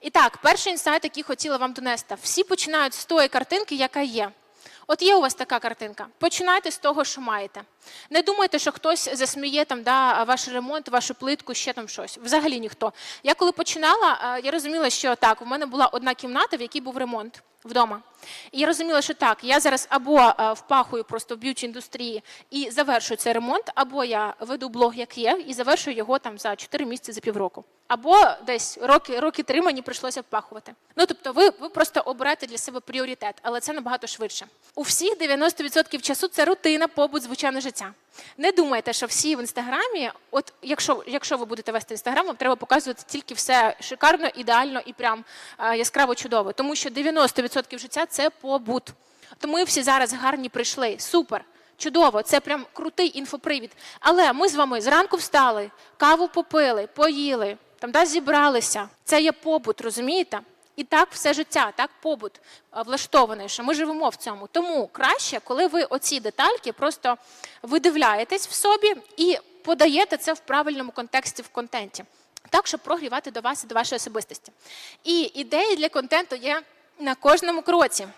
І так, перший інсайт, який хотіла вам донести. Всі починають з тої картинки, яка є. От є у вас така картинка. Починайте з того, що маєте. Не думайте, що хтось засміє там да, ваш ремонт, вашу плитку, ще там щось. Взагалі ніхто. Я коли починала, е, я розуміла, що так, у мене була одна кімната, в якій був ремонт вдома. І я розуміла, що так, я зараз або е, впахую просто в б'юті індустрії і завершую цей ремонт, або я веду блог, як є, і завершую його там за 4 місяці, за півроку. Або десь роки, роки три мені прийшлося впахувати. Ну тобто, ви, ви просто обираєте для себе пріоритет, але це набагато швидше. У всіх 90% часу це рутина, побут, звичайне життя. Не думайте, що всі в інстаграмі, от якщо, якщо ви будете вести інстаграм, вам треба показувати тільки все шикарно, ідеально і прям е, яскраво чудово. Тому що 90% життя це побут. Тому ми всі зараз гарні прийшли. Супер. Чудово, це прям крутий інфопривід. Але ми з вами зранку встали, каву попили, поїли, там да, зібралися. Це є побут, розумієте? І так все життя, так побут влаштований, що ми живемо в цьому. Тому краще, коли ви оці детальки просто видивляєтесь в собі і подаєте це в правильному контексті в контенті, так, щоб прогрівати до вас і до вашої особистості. І ідеї для контенту є на кожному кроці.